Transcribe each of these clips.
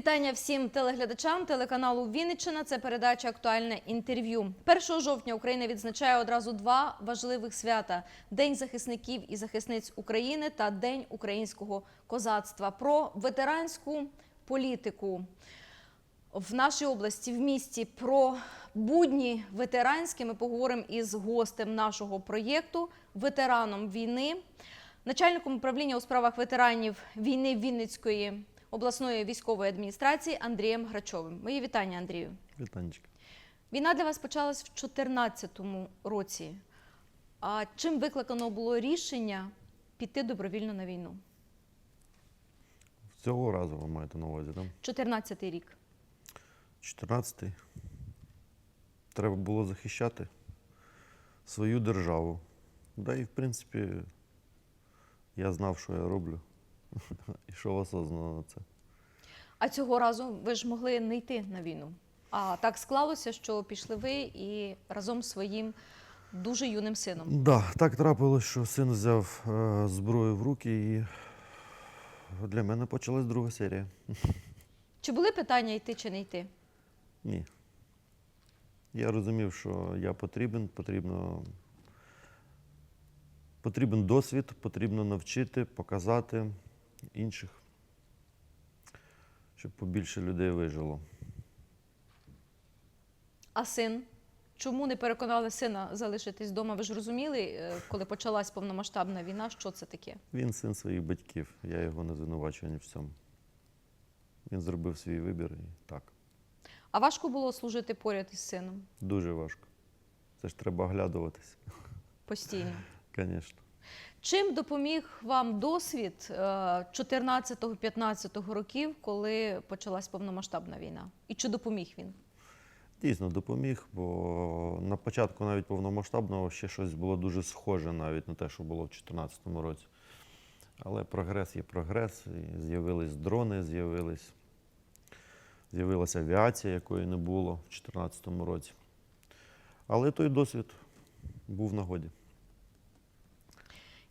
Вітання всім телеглядачам телеканалу Вінниччина. Це передача Актуальне інтерв'ю. 1 жовтня Україна відзначає одразу два важливих свята: День захисників і захисниць України та День українського козацтва. Про ветеранську політику в нашій області, в місті, про будні ветеранські. Ми поговоримо із гостем нашого проєкту, ветераном війни, начальником управління у справах ветеранів війни Вінницької обласної військової адміністрації Андрієм Грачовим. Мої вітання, Андрію. Вітанечка. Війна для вас почалась в 2014 році. А чим викликано було рішення піти добровільно на війну? Цього разу ви маєте на увазі, так? 14 рік. 14-й. Треба було захищати свою державу. Да і в принципі я знав, що я роблю. І що осознано на це. А цього разу ви ж могли не йти на війну. А так склалося, що пішли ви і разом з своїм дуже юним сином. Да, так трапилось, що син взяв е, зброю в руки, і для мене почалась друга серія. Чи були питання йти чи не йти? Ні. Я розумів, що я потрібен, потрібно. Потрібен досвід, потрібно навчити, показати інших, щоб побільше людей вижило. А син? Чому не переконали сина залишитись вдома? Ви ж розуміли, е, коли почалась повномасштабна війна, що це таке? Він син своїх батьків, я його не звинувачую ні в цьому. Він зробив свій вибір і так. А важко було служити поряд із сином Дуже важко. Це ж треба оглядуватися, постійно. звісно. Чим допоміг вам досвід 14-15 років, коли почалась повномасштабна війна? І чи допоміг він? Дійсно допоміг, бо на початку навіть повномасштабного ще щось було дуже схоже навіть на те, що було в 2014 році. Але прогрес є прогрес, з'явились дрони, з'явились, з'явилася авіація, якої не було в 2014 році. Але той досвід був в нагоді.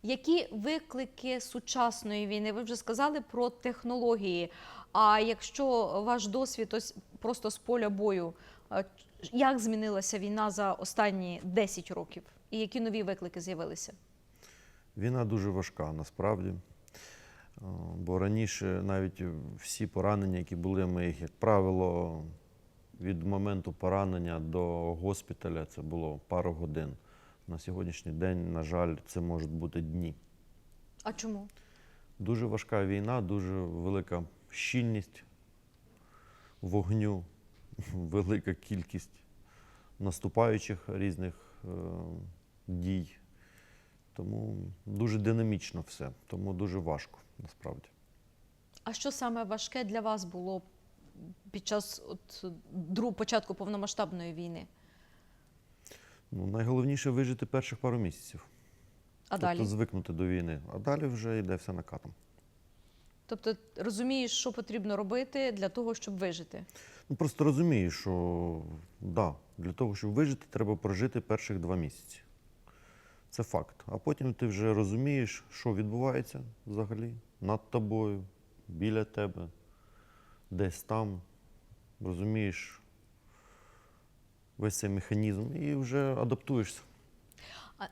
Які виклики сучасної війни? Ви вже сказали про технології. А якщо ваш досвід ось просто з поля бою, е, як змінилася війна за останні 10 років? І які нові виклики з'явилися? Війна дуже важка насправді. Е, Бо раніше навіть всі поранення, які були, ми їх, як правило, від моменту поранення до госпіталя це було пару годин. На сьогоднішній день, на жаль, це можуть бути дні. А чому? Дуже важка війна, дуже велика щільність вогню, велика кількість наступаючих різних е, дій. Тому дуже динамічно все, тому дуже важко насправді. А що саме важке для вас було під час от, початку повномасштабної війни? Ну, найголовніше вижити перших пару місяців. А далі? Тобто звикнути до війни. А далі вже йде все накатом. Тобто розумієш, що потрібно робити для того, щоб вижити? Ну просто розумієш, що да, для того, щоб вижити, треба прожити перших два місяці. Це факт. А потім ти вже розумієш, що відбувається взагалі над тобою, біля тебе, десь там. Розумієш весь цей механізм і вже адаптуєшся.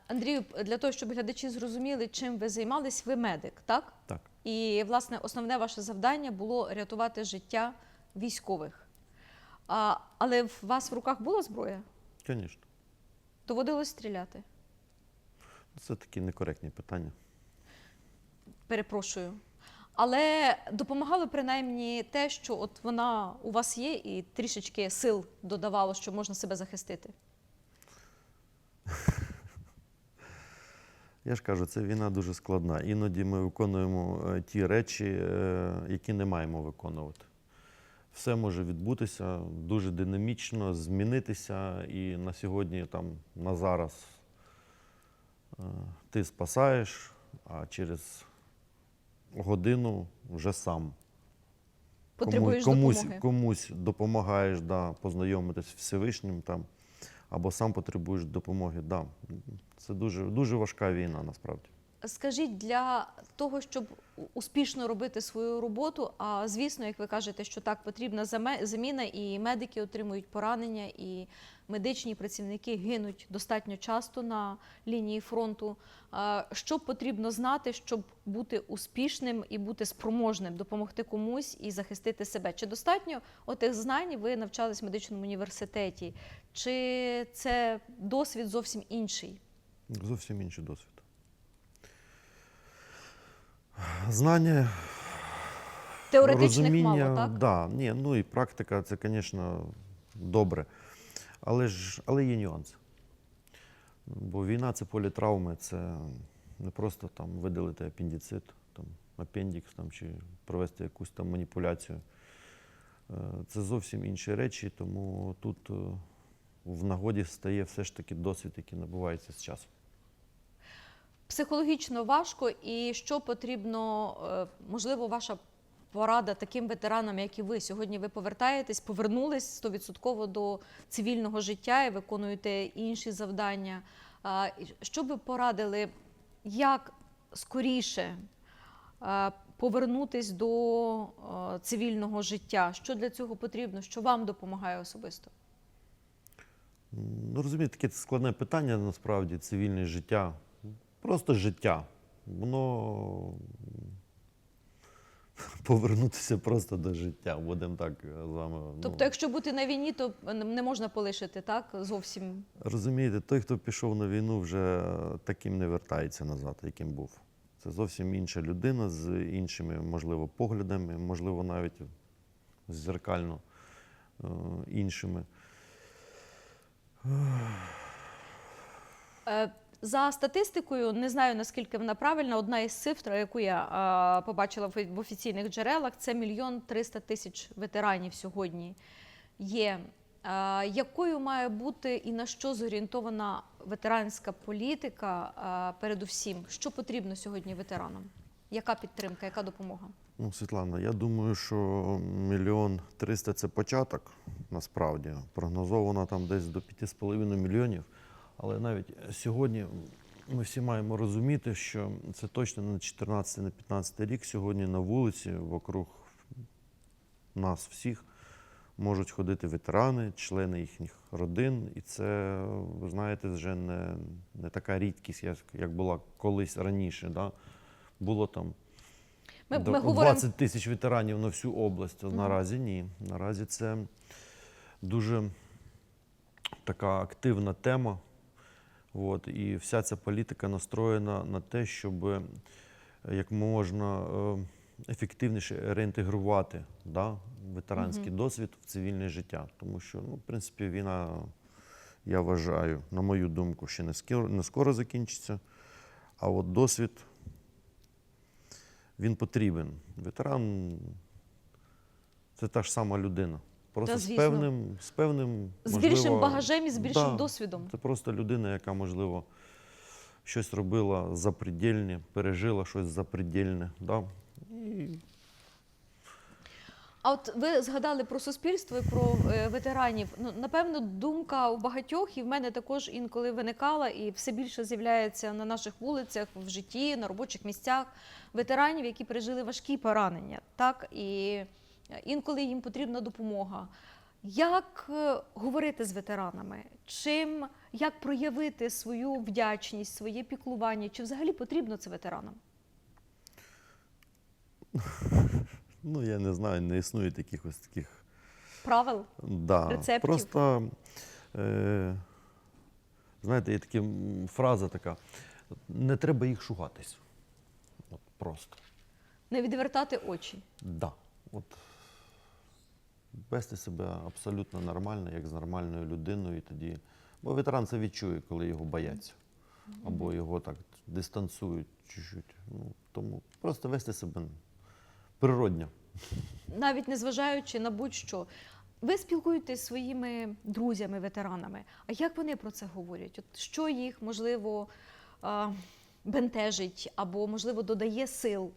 Андрію, для того, щоб глядачі зрозуміли, чим ви займались, ви медик, так? Так. І, власне, основне ваше завдання було рятувати життя військових. А, але в вас в руках була зброя? Звісно. Доводилось стріляти? Це такі некоректні питання. Перепрошую. Але допомагало принаймні те, що от вона у вас є, і трішечки сил додавало, що можна себе захистити. Я ж кажу, це війна дуже складна. Іноді ми виконуємо е, ті речі, е, які не маємо виконувати. Все може відбутися дуже динамічно, змінитися, і на сьогодні, там, на зараз е, ти спасаєш, а через годину вже сам. Потребуєш комусь, допомоги. комусь допомагаєш да, познайомитись з Всевишнім там, або сам потребуєш допомоги. Да. Це дуже, дуже важка війна насправді. Скажіть, для того, щоб успішно робити свою роботу. А звісно, як ви кажете, що так потрібна заміна, і медики отримують поранення, і медичні працівники гинуть достатньо часто на лінії фронту. Що потрібно знати, щоб бути успішним і бути спроможним, допомогти комусь і захистити себе? Чи достатньо отих знань ви навчались в медичному університеті? Чи це досвід зовсім інший? Зовсім інший досвід. Знання, Теоретичних розуміння, мало, так? Да, ні, ну і практика це, звісно, добре. Але ж але є нюанси. Бо війна це поле травми, це не просто там видалити апендицит, там, апендікс там, чи провести якусь там маніпуляцію. Е, Це зовсім інші речі, тому тут е, в нагоді стає все ж таки досвід, який набувається з часом. Психологічно важко, і що потрібно, е, можливо, ваша порада таким ветеранам, як і ви. Сьогодні ви повертаєтесь, повернулись 100% до цивільного життя і виконуєте інші завдання. Що би порадили, як скоріше е, повернутись до е, цивільного життя? Що для цього потрібно? Що вам допомагає особисто? Ну, розумієте, таке складне питання насправді цивільне життя. Просто життя. Воно повернутися просто до життя. Будемо так з вами. Тобто, ну, якщо бути на війні, то не можна полишити так зовсім Розумієте, той, хто пішов на війну, вже таким не вертається назад, яким був. Це зовсім інша людина з іншими, можливо, поглядами, можливо, навіть зеркально е, іншими. За статистикою, не знаю наскільки вона правильна. Одна із цифр, яку я побачила в офіційних джерелах, це мільйон триста тисяч ветеранів сьогодні є. Якою має бути і на що зорієнтована ветеранська політика? Передусім, що потрібно сьогодні ветеранам? Яка підтримка, яка допомога? Ну, Світлана, я думаю, що мільйон триста це початок, насправді. Прогнозовано там десь до 5,5 мільйонів. Але навіть сьогодні ми всі маємо розуміти, що це точно не 14 не 15 рік. Сьогодні на вулиці, вокруг нас всіх, можуть ходити ветерани, члени їхніх родин. І це, ви знаєте, вже не, не така рідкість, як, як була колись раніше. Да? Було там Ми, до- ми говоримо 20 тисяч ветеранів на всю область. Наразі ні. Наразі це дуже така активна тема. От, і вся ця політика настроєна на те, щоб е, як можна е, ефективніше реінтегрувати да, ветеранський Мгм. досвід в цивільне життя. Тому що, ну, в принципі, війна, я вважаю, на мою думку, ще не скоро, не скоро закінчиться. А от досвід він потрібен. Ветеран це та ж сама людина. Просто Та, з певним, з певним з можливо, більшим багажем і з більшим да, досвідом. Це просто людина, яка, можливо, щось робила запредельне, пережила щось запредельне. Да? І А от ви згадали про суспільство і про е, ветеранів. Ну напевно, думка у багатьох, і в мене також інколи виникала, і все більше з'являється на наших вулицях, в житті, на робочих місцях ветеранів, які пережили важкі поранення, так і інколи їм потрібна допомога. Як е, говорити з ветеранами? Чим як проявити свою вдячність, своє піклування? Чи взагалі потрібно це ветеранам? ну, я не знаю, не існує таких ось таких. Правил? Да. Рецептів? Просто, е, знаєте, є така фраза така: не треба їх шугатись. От просто. Не відвертати очі. Да. От вести себе абсолютно нормально, як з нормальною людиною, і тоді. Бо ветеран це відчує, коли його бояться. Або його так дистанцують чуть-чуть. Ну, тому просто вести себе природньо. навіть незважаючи на будь-що. Ви спілкуєтесь зі своїми друзями, ветеранами. А як вони про це говорять? От що їх можливо бентежить або можливо додає сил?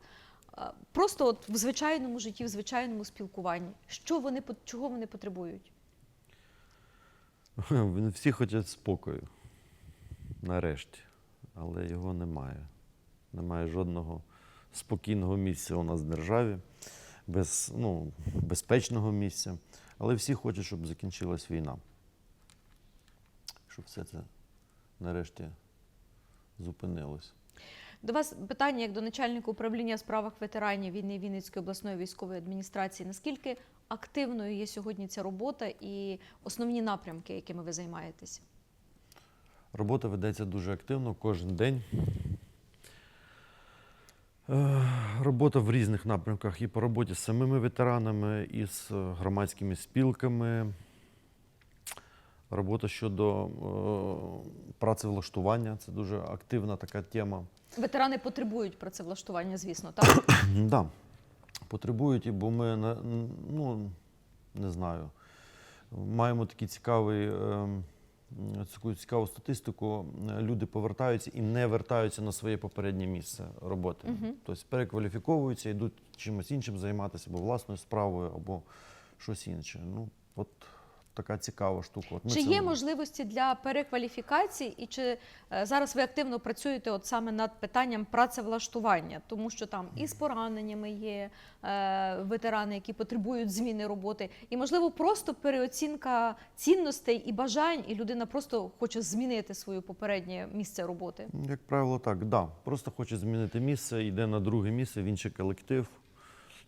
Просто от в звичайному житті, в звичайному спілкуванні. Що вони чого вони потребують? Всі хочуть спокою. Нарешті. Але його немає. Немає жодного спокійного місця у нас в державі, без, ну, безпечного місця. Але всі хочуть, щоб закінчилась війна. Щоб все це нарешті зупинилось. До вас питання як до начальника управління справах ветеранів війни Вінницької обласної військової адміністрації. Наскільки активною є сьогодні ця робота і основні напрямки, якими ви займаєтесь? Робота ведеться дуже активно кожен день. Е, Робота в різних напрямках і по роботі з самими ветеранами, і з е, громадськими спілками. Робота щодо е, працевлаштування це дуже активна така тема. Ветерани потребують працевлаштування, звісно, так? Да, потребують, бо ми ну, не знаю, маємо такий цікавий, ем, таку цікаву статистику. Люди повертаються і не вертаються на своє попереднє місце роботи. Тобто перекваліфіковуються, йдуть чимось іншим займатися, або власною справою, або щось інше. Ну, от така цікава штука. От ми Чи це- є можливості для перекваліфікації, і чи е, зараз ви активно працюєте от саме над питанням працевлаштування, тому що там і з пораненнями є е, ветерани, які потребують зміни роботи, і можливо просто переоцінка цінностей і бажань, і людина просто хоче змінити своє попереднє місце роботи. Як правило, так, да. Просто хоче змінити місце, йде на друге місце, в інший колектив.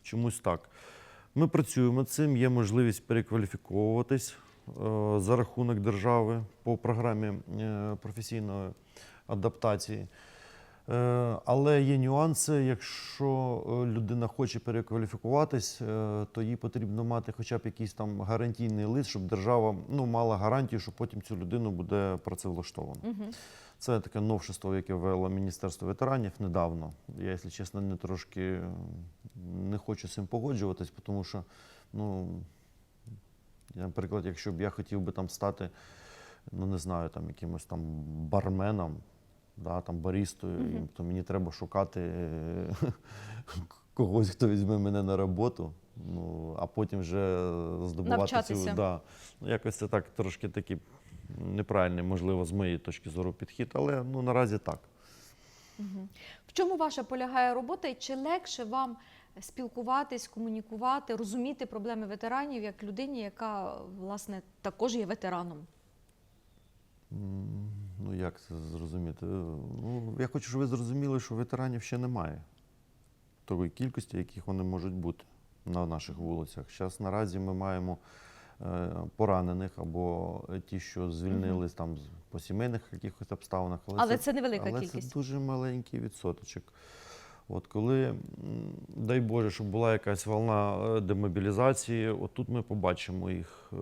Чомусь так. Ми працюємо цим, є можливість перекваліфіковуватись е, за рахунок держави по програмі е, професійної адаптації. Е, Але є нюанси. Якщо людина хоче перекваліфікуватись, то їй потрібно мати хоча б якийсь там гарантійний лист, щоб держава ну, мала гарантію, що потім цю людину буде працевлаштовано. Угу. Це таке новшество, яке ввело Міністерство ветеранів недавно. Я, якщо чесно, не трошки не хочу з цим погоджуватись, тому що, ну, наприклад, якщо б я хотів би там стати, ну не знаю, там якимось там барменом, да, там барістою, і, Мгм. то мені треба шукати когось, хто візьме мене на роботу. Ну, а потім вже здобувати Навчатися. цю. Да, ну, якось це так трошки такий неправильний, можливо, з моєї точки зору підхід, але ну, наразі так. Угу. В чому ваша полягає робота, і чи легше вам спілкуватись, комунікувати, розуміти проблеми ветеранів як людині, яка власне також є ветераном? Ну, як це зрозуміти? Ну, я хочу, щоб ви зрозуміли, що ветеранів ще немає. Такої кількості, яких вони можуть бути на наших вулицях. Зараз наразі ми маємо е, поранених або ті, що звільнились там по сімейних якихось обставинах. Але це невелика але кількість. це дуже маленький відсоточок. От коли, дай Боже, щоб була якась волна е, демобілізації, от тут ми побачимо їх е,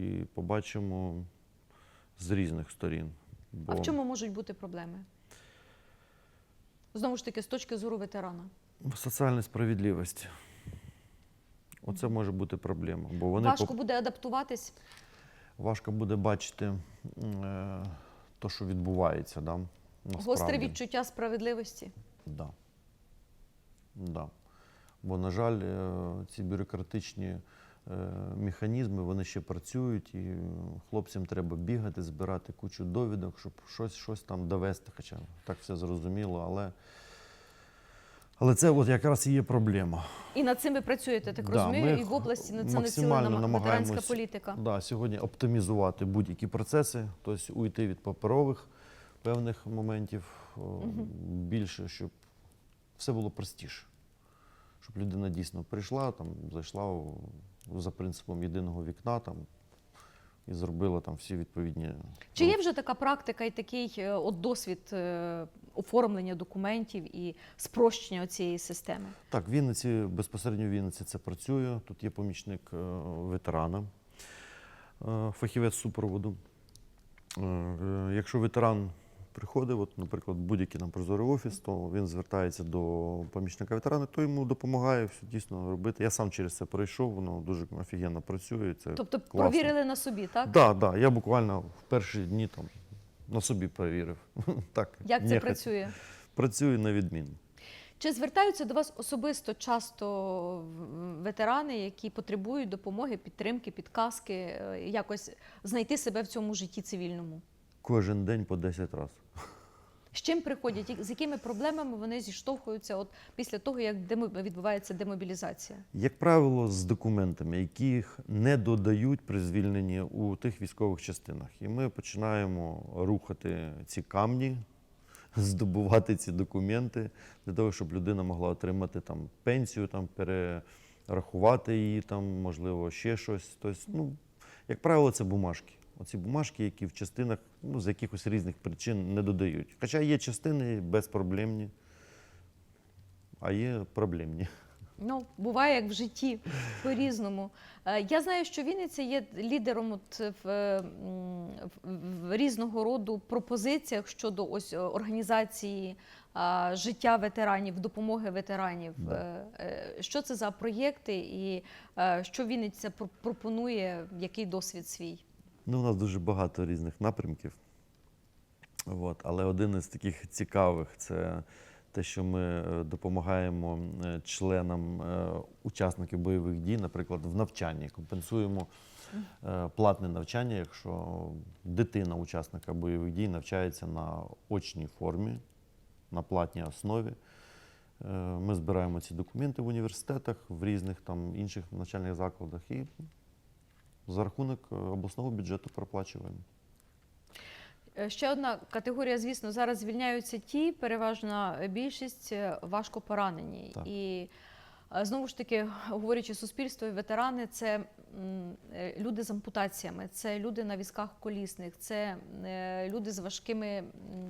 і побачимо з різних сторін. Бо А в чому можуть бути проблеми? Знову ж таки, з точки зору ветерана. соціальна справедливість. Оце може бути проблема. Бо вони Важко поп- буде адаптуватись. важко буде бачити е, то, що відбувається. Да? Гостре насправді. відчуття справедливості. Да. Да. Бо, на жаль, е, ці бюрократичні е, механізми вони ще працюють, і хлопцям треба бігати, збирати кучу довідок, щоб щось, щось там довести. Хоча так все зрозуміло, але, але це от якраз і є проблема. І над цим ви працюєте, так Да, розумію, і в області над це націлена ветеранська політика. Да, сьогодні оптимізувати будь-які процеси, тобто уйти від паперових певних моментів о, більше, щоб все було простіше. Щоб людина дійсно прийшла, там, зайшла за принципом єдиного вікна там, і зробила там всі відповідні. Чи є вже така практика і такий е, от досвід е, оформлення документів і спрощення цієї системи? Так, в Вінниці, безпосередньо в Вінниці це працює. Тут є помічник е, ветерана, фахівець супроводу. Якщо ветеран приходить, от, наприклад, будь-який нам прозорий офіс, то він звертається до помічника ветерана, то йому допомагає все дійсно робити. Я сам через це пройшов, воно дуже офігенно працює. Це Тобто класно. провірили на собі, так? Да, да, я буквально в перші дні там на собі перевірив. так, Як це нехотя. працює? Працює на відмінно. Чи звертаються до вас особисто часто ветерани, які потребують допомоги, підтримки, підказки, е, якось знайти себе в цьому житті цивільному? Кожен день по 10 разів. З чим приходять, з якими проблемами вони зіштовхуються от після того, як відбувається демобілізація? Як правило, з документами, яких не додають при звільненні у тих військових частинах. І ми починаємо рухати ці камні, здобувати ці документи для того, щоб людина могла отримати там пенсію, там перерахувати її, там, можливо, ще щось. Тобто, ну, як правило, це бумажки. Оці бумажки, які в частинах ну, з якихось різних причин не додають. Хоча є частини безпроблемні, а є проблемні. Ну, буває як в житті по-різному. Е, Я знаю, що Вінниця є лідером от в, е, в- в різного роду пропозиціях щодо ось е, організації а, життя ветеранів, допомоги ветеранів. Да. Що це за проєкти і е, що Вінниця пропонує, який досвід свій? Ну, у нас дуже багато різних напрямків. От. Але один із таких цікавих це те, що ми е, допомагаємо е, членам е, учасників бойових дій, наприклад, в навчанні, компенсуємо платне навчання, якщо дитина учасника бойових дій навчається на очній формі, на платній основі. Ми збираємо ці документи в університетах, в різних там інших навчальних закладах і за рахунок е, обласного бюджету проплачуємо. Е, Ще одна категорія, звісно, зараз звільняються ті, переважна більшість е, важко поранені. Так. І знову ж таки, говорячи суспільство і ветерани, це е, люди з ампутаціями, це люди на візках колісних, це е, люди з важкими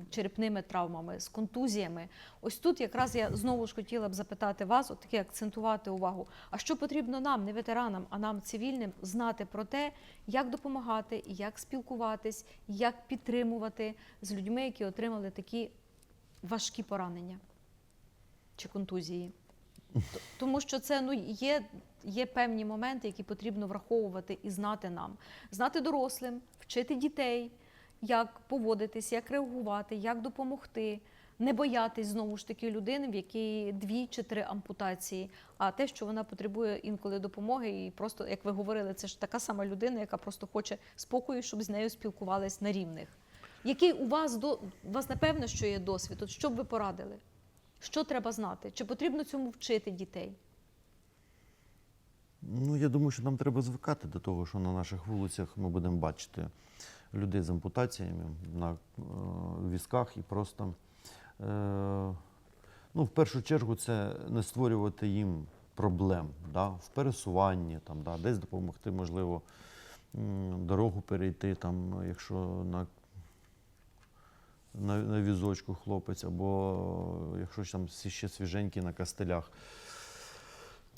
черепними травмами, з контузіями. Ось тут якраз я знову ж хотіла б запитати вас, от акцентувати увагу. А що потрібно нам, не ветеранам, а нам, цивільним, знати про те, як допомагати, як спілкуватись, як підтримувати з людьми, які отримали такі важкі поранення чи контузії. Тому що це ну, є, є певні моменти, які потрібно враховувати і знати нам. Знати дорослим, вчити дітей, як поводитись, як реагувати, як допомогти. Не боятись знову ж таки людини, в якій дві чи три ампутації, а те, що вона потребує інколи допомоги, і просто, як ви говорили, це ж така сама людина, яка просто хоче спокою, щоб з нею спілкувались на рівних. Який у вас до у вас напевно, що є досвід? От що б ви порадили? Що треба знати? Чи потрібно цьому вчити дітей? Ну, я думаю, що нам треба звикати до того, що на наших вулицях ми будемо бачити людей з ампутаціями на е, візках і просто. Е, ну, в першу чергу, це не створювати їм проблем да, в пересуванні, там, да, десь допомогти, можливо, дорогу перейти, там, якщо на, на, на візочку хлопець, або якщо ж там ще свіженький на кастелях.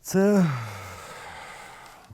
Це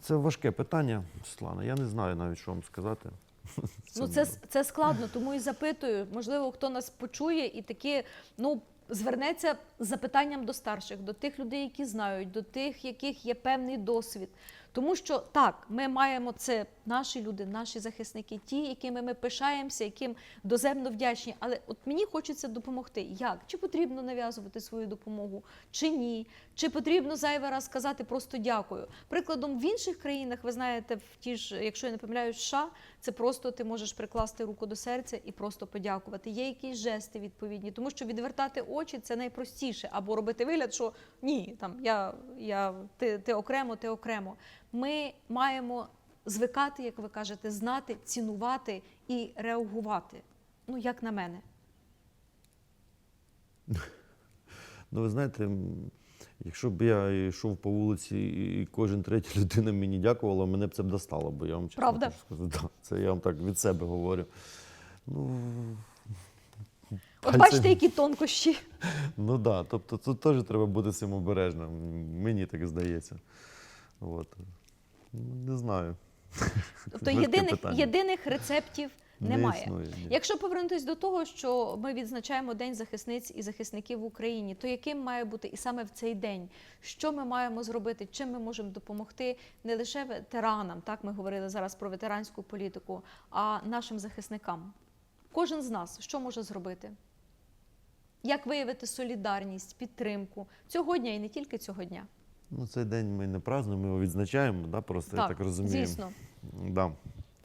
це важке питання, Світлана. Я не знаю навіть, що вам сказати. Ну, це, це складно, тому і запитую. Можливо, хто нас почує і таки ну, звернеться з запитанням до старших, до тих людей, які знають, до тих, яких є певний досвід. Тому що так, ми маємо це наші люди, наші захисники, ті, якими ми пишаємося, яким доземно вдячні. Але от мені хочеться допомогти. Як? Чи потрібно нав'язувати свою допомогу, чи ні? Чи потрібно зайвий раз сказати просто дякую? Прикладом в інших країнах, ви знаєте, в ті ж, якщо я не помиляюсь, США, це просто ти можеш прикласти руку до серця і просто подякувати. Є якісь жести відповідні, тому що відвертати очі це найпростіше, або робити вигляд, що ні, там я, я ти, ти окремо, ти окремо. Ми маємо звикати, як ви кажете, знати, цінувати і реагувати. Ну, як на мене. Ну, ви знаєте, якщо б я йшов по вулиці і кожен третя людина мені дякувала, мене б це б достало, бо я вам чесно Правда? хочу сказати. Да, це я вам так від себе говорю. Ну, От пальцем- бачите, які тонкощі. Ну так, да, тобто тут теж треба бути цим обережним. Мені так здається. От. Ну, Не знаю. Тобто єдиних, питання. єдиних рецептів Не немає. існує, ні. Якщо повернутися до того, що ми відзначаємо День захисниць і захисників в Україні, то яким має бути і саме в цей день, що ми маємо зробити, чим ми можемо допомогти не лише ветеранам, так ми говорили зараз про ветеранську політику, а нашим захисникам. Кожен з нас що може зробити? Як виявити солідарність, підтримку цього дня і не тільки цього дня? Ну, цей день ми не празднуємо, ми його відзначаємо, да, просто я так розумію. звісно. Да.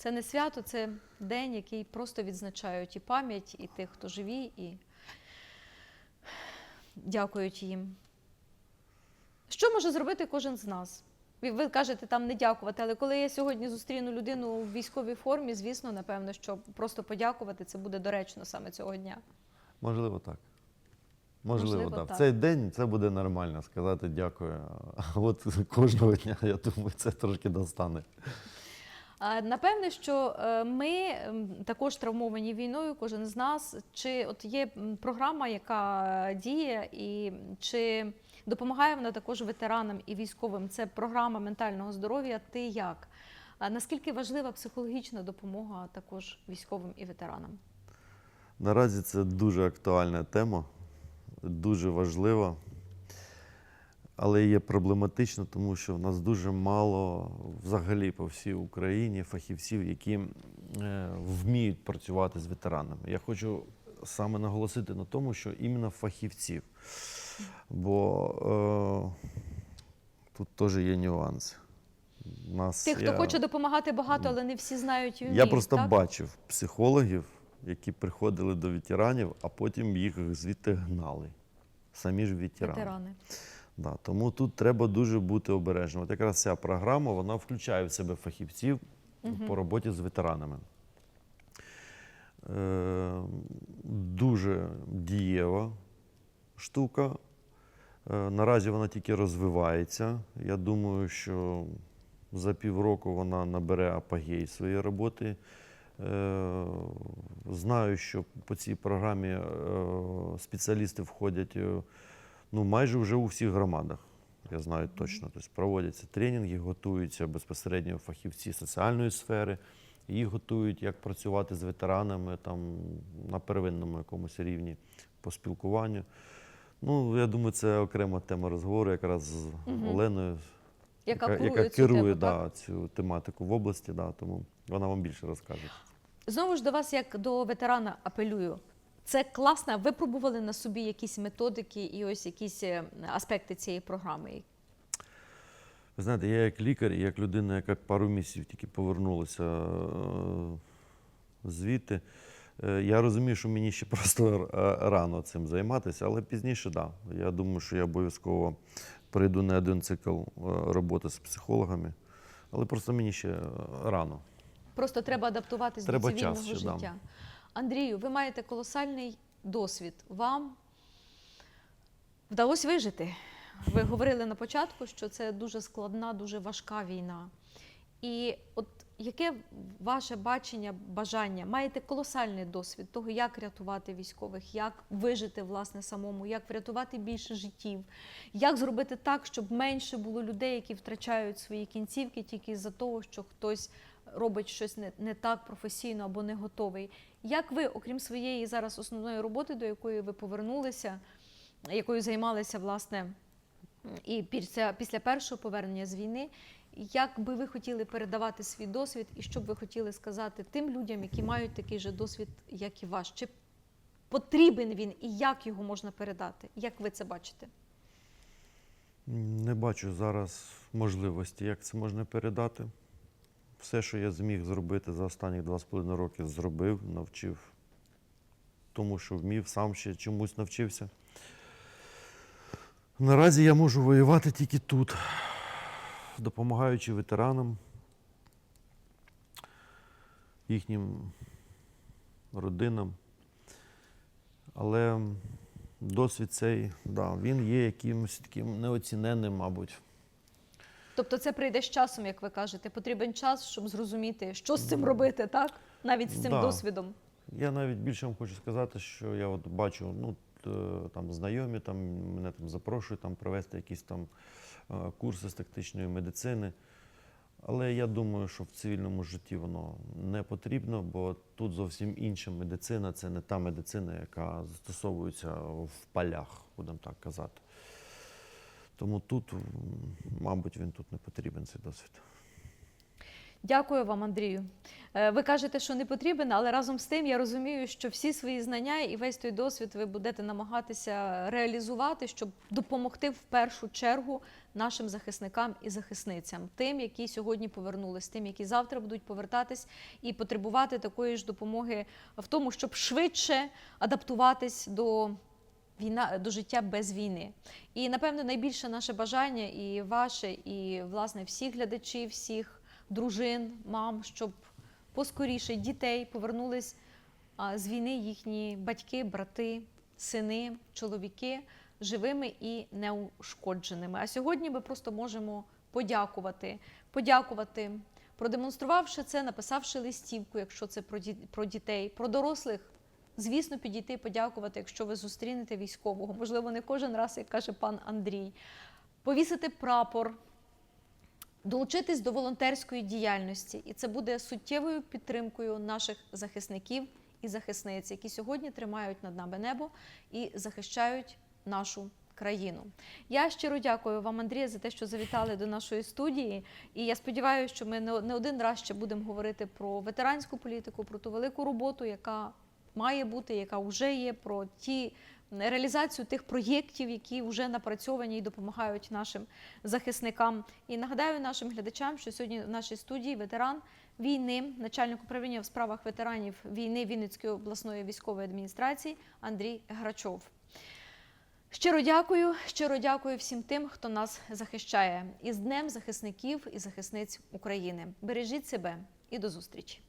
Це не свято, це день, який просто відзначають і пам'ять, і тих, хто живі, і дякують їм. Що може зробити кожен з нас? Ви, кажете там не дякувати, але коли я сьогодні зустріну людину у військовій формі, звісно, напевно, що просто подякувати це буде доречно саме цього дня. Можливо, так. Можливо, Можливо, так. так. В цей день це буде нормально сказати дякую. А от кожного дня, я думаю, це трошки достане. Напевне, що е, ми також травмовані війною, кожен з нас. Чи от є програма, яка е, діє, і чи допомагає вона також ветеранам і військовим? Це програма ментального здоров'я. Ти як? Наскільки важлива психологічна допомога також військовим і ветеранам? Наразі це дуже актуальна тема, дуже важлива, але є проблематично, тому що в нас дуже мало взагалі по всій Україні фахівців, які е, вміють працювати з ветеранами. Я хочу саме наголосити на тому, що іменно фахівців. Бо е, тут теж є нюанси. Нас Тих, хто я- хоче допомагати багато, але не всі знають і вміють. я просто так? бачив психологів, які приходили до ветеранів, а потім їх звідти гнали. Самі ж ветерани. ветерани. Да, тому тут треба дуже бути обережним. От якраз ця програма вона включає в себе фахівців по роботі з ветеранами. Е, дуже дієва штука. Е, наразі вона тільки розвивається. Я думаю, що за півроку вона набере апогей своєї роботи. Е, Знаю, що по цій програмі е, спеціалісти входять е, ну, майже вже у всіх громадах. Я знаю точно. Тобто проводяться тренінги, готуються безпосередньо фахівці соціальної сфери. Їх готують, як працювати з ветеранами там, на первинному якомусь рівні по спілкуванню. Ну, я думаю, це окрема тема розговору якраз з Мгм. Оленою, Яка, яка, яка цю керує тему, да, так? цю тематику в області, да, тому вона вам більше розкаже. Знову ж до вас, як до ветерана, апелюю. Це класно. Ви пробували на собі якісь методики і ось якісь е, аспекти цієї програми. Ви знаєте, я як лікар і як людина, яка пару місяців тільки повернулася е, звідти, е, я розумію, що мені ще просто рано цим займатися, але пізніше, так. Да. Я думаю, що я обов'язково пройду не один цикл роботи з психологами, але просто мені ще рано. Просто треба адаптуватись Треба до цивільного час ще, да. Андрію, ви маєте колосальний досвід. Вам вдалося вижити. Ви говорили на початку, що це дуже складна, дуже важка війна. І от яке ваше бачення, бажання? Маєте колосальний досвід того, як рятувати військових, як вижити власне самому, як врятувати більше життів, як зробити так, щоб менше було людей, які втрачають свої кінцівки тільки з-за того, що хтось робить щось не, не так професійно або не готовий. Як ви, окрім своєї зараз основної роботи, до якої ви повернулися, якою займалися власне і після, після першого повернення з війни, як би ви хотіли передавати свій досвід, і що б ви хотіли сказати тим людям, які мають такий же досвід, як і ваш? Чи потрібен він і як його можна передати? Як ви це бачите? Не бачу зараз можливості, як це можна передати. Все, що я зміг зробити за останні два з половиною роки, зробив, навчив тому, що вмів, сам ще чомусь навчився. Наразі я можу воювати тільки тут, допомагаючи ветеранам, їхнім родинам. Але досвід цей, да, він є якимось таким неоціненним, мабуть. Тобто це прийде з часом, як ви кажете. Потрібен час, щоб зрозуміти, що з цим робити, так? Навіть з цим Да. досвідом. Я навіть більше вам хочу сказати, що я от бачу, ну, там знайомі там, мене там запрошують там, провести якісь там е, курси з тактичної медицини. Але я думаю, що в цивільному житті воно не потрібно, бо тут зовсім інша медицина, це не та медицина, яка застосовується в полях, будемо так казати. Тому тут, мабуть, він тут не потрібен цей досвід. Дякую вам, Андрію. Е, Ви кажете, що не потрібен, але разом з тим я розумію, що всі свої знання і весь той досвід ви будете намагатися реалізувати, щоб допомогти в першу чергу нашим захисникам і захисницям, тим, які сьогодні повернулись, тим, які завтра будуть повертатись і потребувати такої ж допомоги в тому, щоб швидше адаптуватись до війна до життя без війни. І напевно найбільше наше бажання і ваше, і власне всіх глядачів, всіх дружин, мам, щоб поскоріше дітей повернулись з війни їхні батьки, брати, сини, чоловіки живими і неушкодженими. А сьогодні ми просто можемо подякувати, подякувати, продемонструвавши це, написавши листівку, якщо це про дітей, про дорослих. Звісно, підійти подякувати, якщо ви зустрінете військового. Можливо, не кожен раз, як каже пан Андрій. Повісити прапор, долучитись до волонтерської діяльності, і це буде суттєвою підтримкою наших захисників і захисниць, які сьогодні тримають над нами небо і захищають нашу країну. Я щиро дякую вам, Андрія, за те, що завітали до нашої студії. І я сподіваюся, що ми не один раз ще будемо говорити про ветеранську політику, про ту велику роботу, яка має бути, яка вже є, про ті реалізацію тих проєктів, які вже напрацьовані і допомагають нашим захисникам. І нагадаю нашим глядачам, що сьогодні в нашій студії ветеран війни, начальник управління в справах ветеранів війни Вінницької обласної військової адміністрації Андрій Грачов. Щиро дякую, щиро дякую всім тим, хто нас захищає. І з Днем захисників і захисниць України. Бережіть себе і до зустрічі.